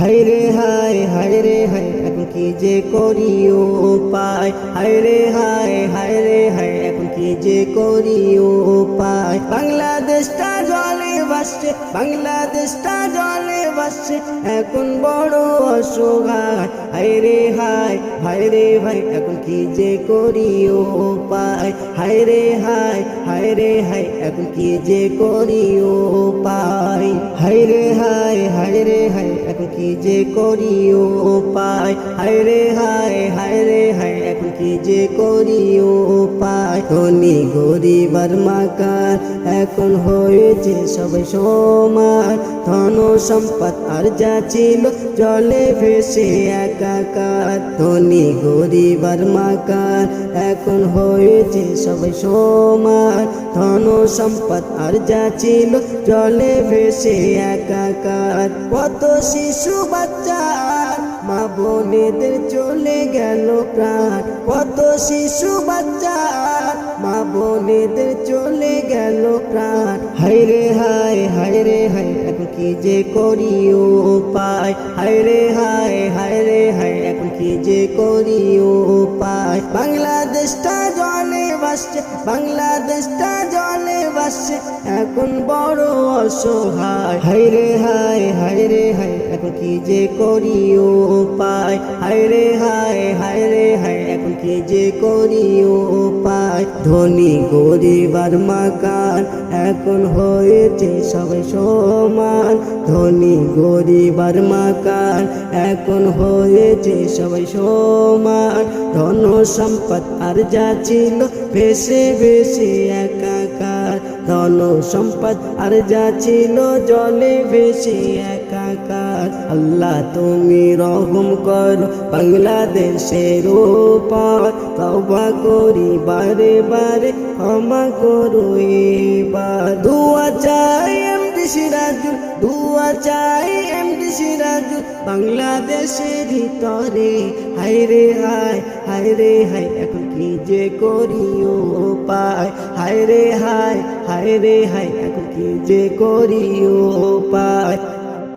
হায় রে হায় হায় রে হায়, এখন কি যে করি ও পায় হায় রে হায় হায় রে হায়, এখন কি যে করি ও পায় বাংলাদেশটা জলে ভাসছে, বাংলাদেশটা জলে ভাসছে এখন বড় অসহায়। হায় রে হায় হায় রে ভাই, এখন কি যে করি ও পায়? হায় রে হায় হায় রে হায়, এখন কি যে করি ও পায়? হায় রে হায় হায় রে হায়, এখন কি যে করি ও পায়? হায় রে হায় হায় রে হায়, এখন কি যে করি ও পায়? ধনী গরিব আর মাকার, এখন হয়েছে সবাই সমান। ধন সম্পদ আর যা ছিল চলে ভেসে একাকার, ধনী গরিব আর মাকার। এখন হয়েছে সবাই সমান ধন সম্পদ। আর যা ছিল চলে ভেসে একাকার, কত শিশু বাচ্চা মা বোনেদের চলে গেল প্রাণ, কত শিশু বাচ্চা মা বোনেদের চলে গেল প্রাণ। হায় কি যে করি ও পায়? হায় রে হায় হায় রে হায়, এখন কি যে করি ও পায়? বাংলাদেশটা জলে ভাসছে, বাংলাদেশটা জলে ভাসছে, এখন বড় অসহায়। হায় রে হায় হায় রে হায়, এখন কি যে করি ও পায়? হায় রে হায় হায় রে হায়, এখন কি যে করি ও পায় ধনী গরিব আর মাকান, এখন হয়েছে সবাই সমান। ধনী গরিব আর মাকান, এখন হয়েছে সবাই সমান। ধন সম্পদ আর যা ছিল বেশি বেশি একাকার ধন সম্পদ আর যা ছিল জলে বেশি একাকার। আল্লাহ, তুমি রহম করো বাংলাদেশের উপর। তবা করি বারে বারে, ক্ষমা করো এবার। দু এমডি সিরাজুল, দুয়া চাই এমডি সিরাজুল। বাংলাদেশের ভিতরে, হায় রে হায় হায় রে হায়, এখন কি যে করিও পায়? হায় রে হায় হায় রে হায়, এখন কি যে করিও পায়?